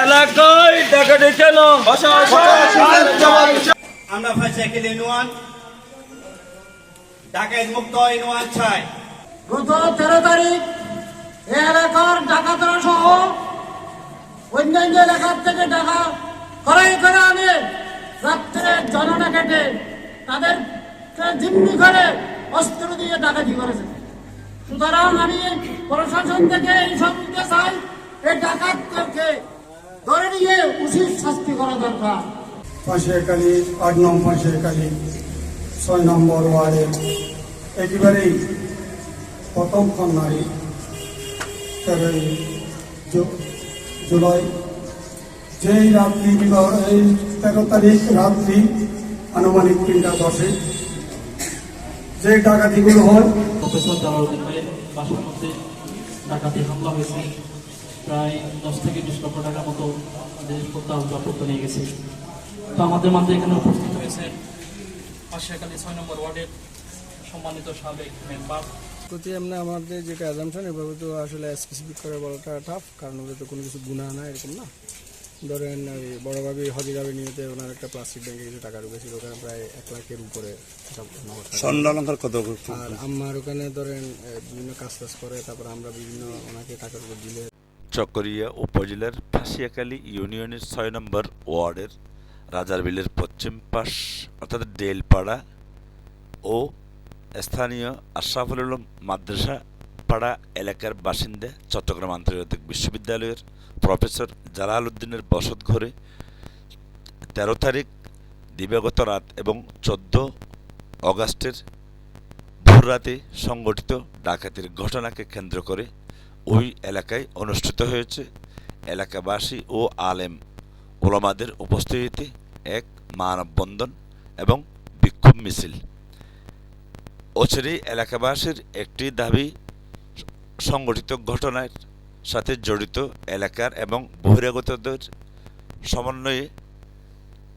এলাকায় আমরা মুক্ত ইউনিয়ন চাই গত তেরো তারিখ এই এলাকার ডাকাতরা সহ অন্যান্য এলাকার থেকে টাকা করে আনে। রাত্রে জননা কেটে তাদেরকে জিম্মি করে অস্ত্র দিয়ে ডাকাতি করেছে। সুতরাং আমি প্রশাসন থেকে এই সঙ্গে চাই এই ডাকাতকে ধরে নিয়ে উচিত শাস্তি করা দরকার। পাশেরকালী আট নং পাশেরকালী ছয় নম্বর ওয়ার্ডে একেবারেই প্রথমক্ষণ নারী তেরোই জুলাই, যেই রাত্রি এই তেরো তারিখ রাত্রি আনুমানিক তিনটা দশে যে ডাকাতিগুলো হয় প্রফেসর জালালউদ্দিন ভাইয়ের বাসার মধ্যে ডাকাতি হামলা হয়েছে। প্রায় দশ থেকে বিশ লক্ষ টাকার মতো জিনিসপত্র আসবাবপত্র নিয়ে গেছে। তো আমাদের মাঝে এখানে উপস্থিত হয়েছে পাশাকালী ছয় নম্বর ওয়ার্ডের সম্মানিত সাবেক মেম্বার। প্রতি এমনি আমাদের যেটা অ্যাজামশন এভাবে তো আসলে স্পেসিফিক করে বলাটা টাফ কারণ ওদের তো কোনো কিছু গুণা না এরকম না। ধরেন ওই বড়ভাবে হজিরাবে নিয়েতে ওনার একটা প্লাস্টিক ব্যাংকে কিছু টাকা ঢুকেছিল ওখানে প্রায় এক লাখের উপরে কত আর আমার ওখানে ধরেন বিভিন্ন কাজ টাজ করে তারপর আমরা বিভিন্ন ওনাকে টাকার উপর দিলে চকরিয়া উপজেলার ফাঁসিয়াখালী ইউনিয়নের ছয় নম্বর ওয়ার্ডের রাজারবিলের পশ্চিম পাশ অর্থাৎ ডেলপাড়া ও স্থানীয় আশরাফুল মাদ্রাসা পাড়া এলাকার বাসিন্দা চট্টগ্রাম আন্তর্জাতিক বিশ্ববিদ্যালয়ের প্রফেসর জালাল উদ্দিনের বসত ঘরে তেরো তারিখ দিবাগত রাত এবং চোদ্দ অগাস্টের ভোররাতে সংগঠিত ডাকাতির ঘটনাকে কেন্দ্র করে ওই এলাকায় অনুষ্ঠিত হয়েছে। এলাকাবাসী ও আলেম ওলামাদের উপস্থিতিতে এক মানববন্ধন এবং বিক্ষোভ মিছিল। অচিরেই এলাকাবাসীর একটি দাবি সংগঠিত ঘটনার সাথে জড়িত এলাকার এবং বহিরাগতদের সমন্বয়ে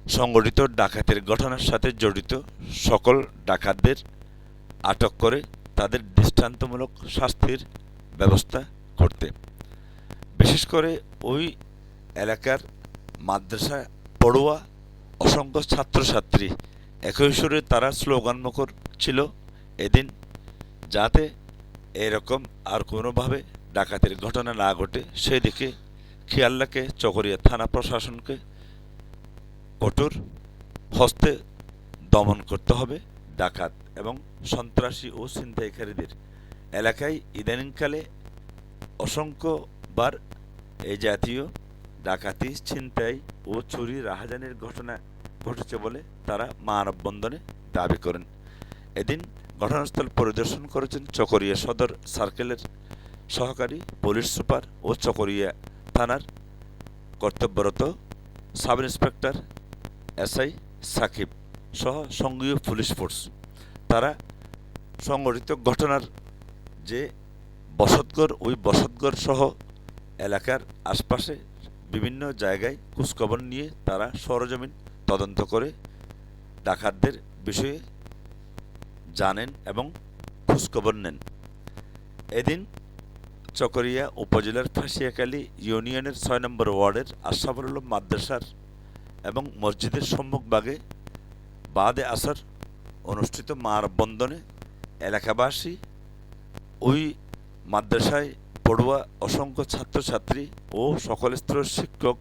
সংগঠিত ডাকাতের ঘটনার সাথে জড়িত সকল ডাকাতদের আটক করে তাদের দৃষ্টান্তমূলক শাস্তির ব্যবস্থা করতে। বিশেষ করে ওই এলাকার মাদ্রাসা পড়ুয়া অসংখ্য ছাত্রছাত্রী। একই সুরে তারা স্লোগানমুখর ছিল এদিন, যাতে এরকম আর কোনোভাবে ডাকাতির ঘটনা না ঘটে, সেদিকে খেয়াল্লাকে চকরিয়া থানা প্রশাসনকে। কঠোর হস্তে দমন করতে হবে ডাকাত এবং সন্ত্রাসী ও ছিনতাইকারীদের। এলাকায় ইদানিংকালে অসংখ্যবার এই জাতীয় ডাকাতি, ছিনতাই ও চুরি, রাহাজানির ঘটনা ঘটেছে বলে তারা মানববন্ধনে দাবি করেন। এদিন ঘটনাস্থল পরিদর্শন করেছেন চকরিয়া সদর সার্কেলের সহকারী পুলিশ সুপার ও চকরিয়া থানার কর্তব্যরত সাব ইন্সপেক্টর এসআই সাকিব সহ সঙ্গীয় পুলিশ ফোর্স। তারা সংঘটিত ঘটনার যে বসতঘর, ওই বসতঘর সহ এলাকার আশপাশে বিভিন্ন জায়গায় খোঁজখবর নিয়ে তারা সরজমিন তদন্ত করে ডাকাতদের বিষয়ে জানেন এবং খোঁজখবর নেন। এদিন চকরিয়া উপজেলার ফাঁসিয়াখালী ইউনিয়নের ছয় নম্বর ওয়ার্ডের আশরাফুল আলম মাদ্রাসার এবং মসজিদের সম্মুখভাগে বাদে আসার অনুষ্ঠিত মানববন্ধনে এলাকাবাসী ওই মাদ্রাসায় পড়ুয়া অসংখ্য ছাত্রছাত্রী ও সকল স্তরের শিক্ষক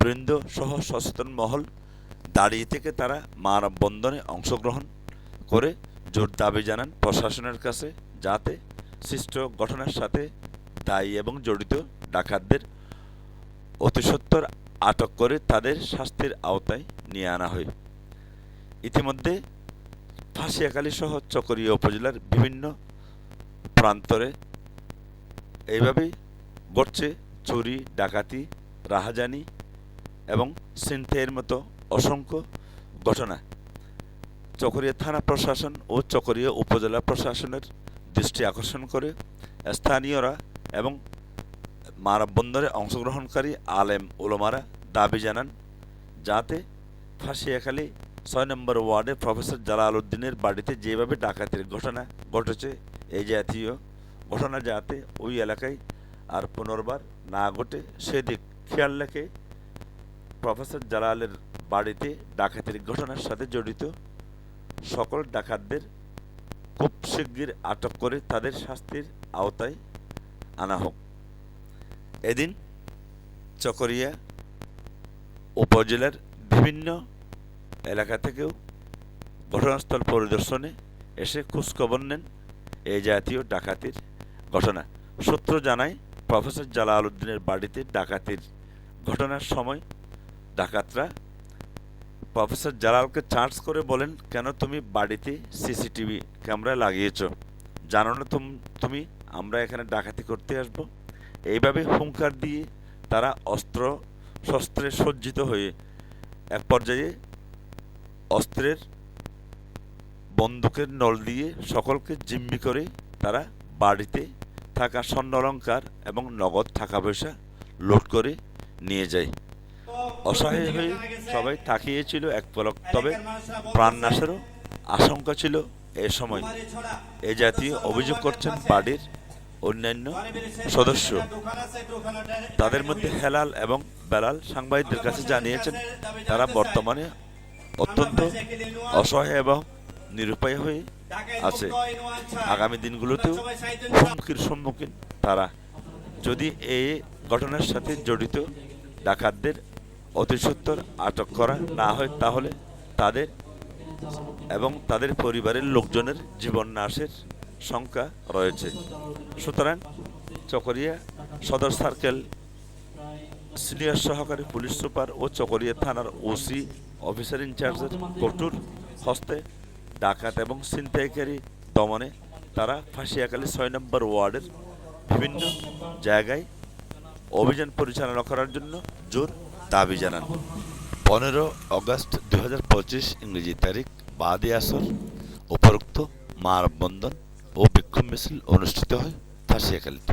বৃন্দ সহ সচেতন মহল দাঁড়িয়ে থেকে তারা মানববন্ধনে অংশগ্রহণ করে জোর দাবি জানান প্রশাসনের কাছে যাতে সৃষ্ট ঘটনার সাথে দায়ী এবং জড়িত ডাকাতদের অতিসত্বর আটক করে তাদের শাস্তির আওতায় নিয়ে আনা হয়। ইতিমধ্যে ফাঁসিয়াখালী সহ চকরিয়া উপজেলার বিভিন্ন প্রান্তরে এইভাবেই ঘটছে চুরি, ডাকাতি, রাহাজানি এবং ছিনতাইয়ের মতো অসংখ্য ঘটনা। চকরিয়া থানা প্রশাসন ও চকরিয়া উপজেলা প্রশাসনের দৃষ্টি আকর্ষণ করে স্থানীয়রা এবং মানববন্ধনে অংশগ্রহণকারী আলেম ওলমারা দাবি জানান, যাতে ফাঁসিয়াখালী ছয় নম্বর ওয়ার্ডে প্রফেসর জালাল উদ্দিনের বাড়িতে যেভাবে ডাকাতির ঘটনা ঘটেছে এই জাতীয় ঘটনা যাতে ওই এলাকায় আর পুনর্বার না ঘটে, সেদিক খেয়াল রেখে প্রফেসর জালালের বাড়িতে ডাকাতির ঘটনার সাথে জড়িত সকল ডাকাতদের খুব শিগগির আটক করে তাদের শাস্তির আওতায় আনা হোক। এদিন চকরিয়া উপজেলার বিভিন্ন এলাকা থেকেও ঘটনাস্থল পরিদর্শনে এসে খোঁজখবর নেন এই জাতীয় ডাকাতির ঘটনা। সূত্র জানায়, প্রফেসর জালাল উদ্দিনের বাড়িতে ডাকাতির ঘটনার সময় ডাকাতরা প্রফেসর জালালকে চার্জ করে বলেন, কেন তুমি বাড়িতে সিসিটিভি ক্যামেরা লাগিয়েছ? জানো না তুম আমরা এখানে ডাকাতি করতে আসব। এইভাবে হুঙ্কার দিয়ে তারা অস্ত্র, শস্ত্রে সজ্জিত হয়ে এক পর্যায়ে অস্ত্রের বন্দুকের নল দিয়ে সকলকে জিম্মি করে তারা বাড়িতে থাকা স্বর্ণ অলঙ্কার এবং নগদ টাকা পয়সা লুট করে নিয়ে যায়। অসহায় হয়ে সবাই তাকিয়েছিল এক পলক। তবে প্রাণনাশেরও আশঙ্কা ছিল এ সময়। এ জাতীয় অভিযোগ করছেন বাড়ির অন্যান্য সদস্য। তাদের মধ্যে হেলাল এবং বেলাল সাংবাদিকদের কাছে জানিয়েছেন, তারা বর্তমানে অত্যন্ত অসহায় এবং নিরুপায় হয়ে আছে। আগামী দিনগুলোতেও হুমকির সম্মুখীন তারা। যদি এই ঘটনার সাথে জড়িত ডাকাতদের অতি সত্বর আটক করা না হয় তাহলে তাদের এবং তাদের পরিবারের লোকজনের জীবন নাশের শঙ্কা রয়েছে। সুতরাং চকরিয়া সদর সার্কেল, সিনিয়র সহকারী পুলিশ সুপার ও চকরিয়া থানার ওসি অফিসার ইনচার্জের কঠোর হস্তে ডাকাত এবং ছিনতাইকারী দমনে তারা ফাঁসিয়াখালী ছয় নম্বর ওয়ার্ডের বিভিন্ন জায়গায় অভিযান পরিচালনা করার জন্য জোর দাবি জানান। পনেরো অগস্ট দু হাজার পঁচিশ ইংরেজি তারিখ, বাদে আসর, উপরোক্ত মানববন্ধন ও বিক্ষোভ মিছিল অনুষ্ঠিত হয় ফাঁসিয়াখালীতে।